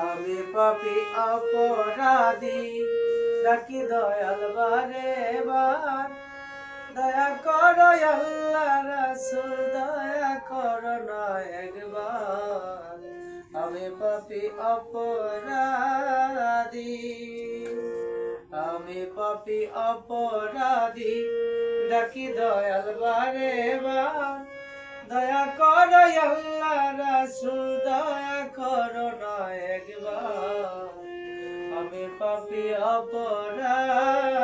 আমি পাপি অপরাধী, ডাকি দয়াল বারে বার। দয়া করো আল্লাহ দয়া করো না একবার। আমি পাপি অপরাধী পাপি অপরাধী। ডাকি দয়াল বারে বার দয়া কর আল্লাহ রাসূল, দয়া কর না একবার। আমি পাপি অপরাধী।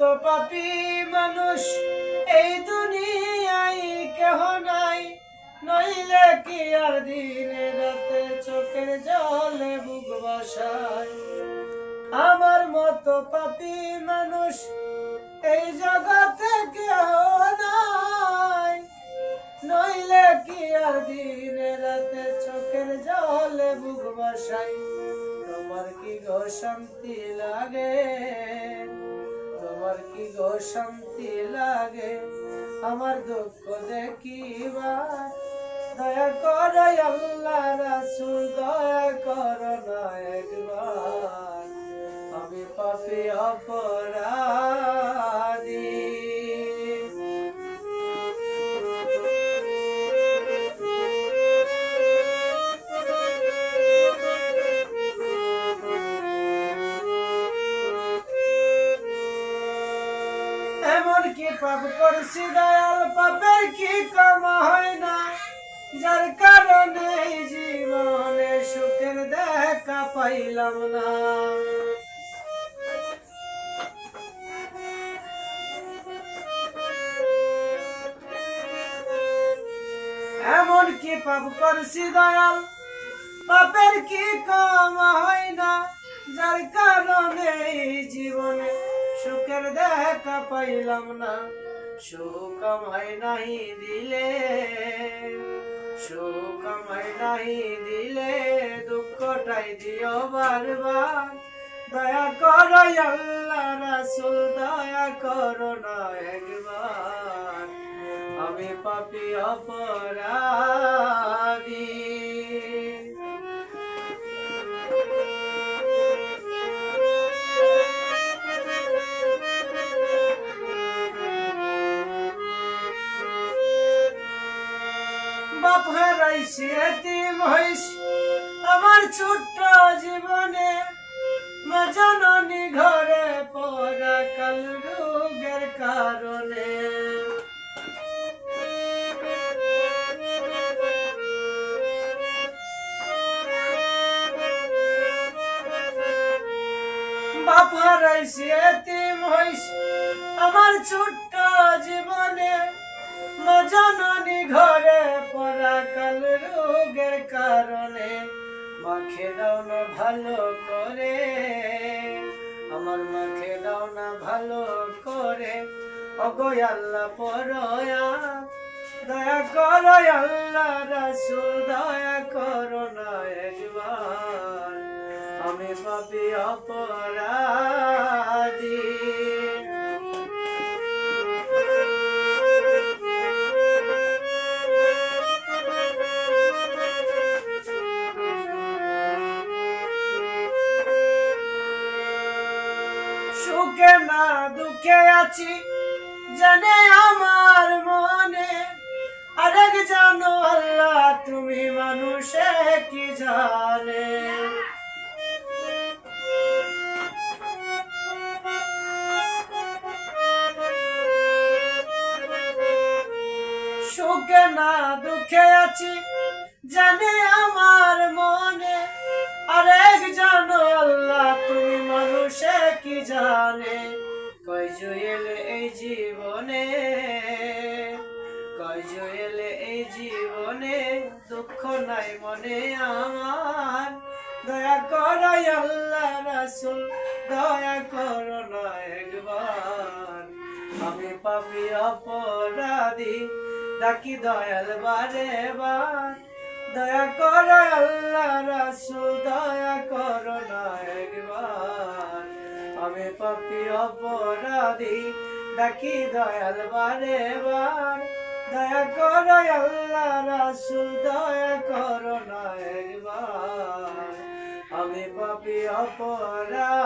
মতো পাপি মানুষ এই দুনিয়ায় কেহ নাই। নইলে কি আর দিনে রাতে চোখের জলে বুক বসায়? আমার মতো পাপি মানুষ এই জগতে কেহ নাই। নইলে কি আর দিনে রাতে চোখের জলে বুক বসাই তোমার কি গো শান্তি লাগে? তোমার কি গো শান্তি লাগে? আমার দুঃখ দেখিবার দয়া কর আল্লাহ রাসূল, দয়া কর না একবার। আমি পাপি অপরাধী। পাপ করছি, দয়াল পাপের কি কম হয় না? যার কারণে জীবনে সুখের দেখা পাইলাম না। এমন কি পাপ করছি, দয়াল পাপের কি পাইলাম না। সুখ আমায় নাহি দিলে সুখ আমায় নাহি দিলে দুঃখটাই দিও বারবার। দয়া করো আল্লাহ রাসূল, দয়া করো না একবার। আমি পাপি অপরাধী। হারাইছি এতিম হইস আমার ছোট্ট জীবনে মা জননী ঘরে পড়া কাল রোগের কারণে। বাপ হারাইছি এতিম হইস আমার ছোট্ট জীবনে মা জননী ঘরে পড়া কাল রোগের কারণে মাখে দাও না ভালো করে। আমার মাখে দাও না ভালো করে। অগয় আল্লাহ পরয়া, দয়া করো আল্লাহ রাসূল, দয়া করো না একবার। আমি পাপি অপরাধী। সুখে না দুঃখে আছি, জানে আমার মনে। আরেক জানো আল্লাহ, তুমি মানুষে কি জানে? সুখে না দুঃখে আছি, জানে আমার মনে। আরেক জানো জয়েলে এই জীবনে, কয় জয়েলে এই জীবনে, দুঃখ নাই মনে আমার। দয়া করো আল্লাহ রাসূল, দয়া করো না আমি পাপি অপরাধী, ডাকি দয়াল বারে বার। দয়া করো আল্লাহ রাসূল, দয়া করো না একবার। আমি পাপি অপরাধী। ডাকি দয়াল বারে বার। দয়া করো আল্লাহ রাসুল, দয়া করো না একবার আমি পাপি অপরাধী।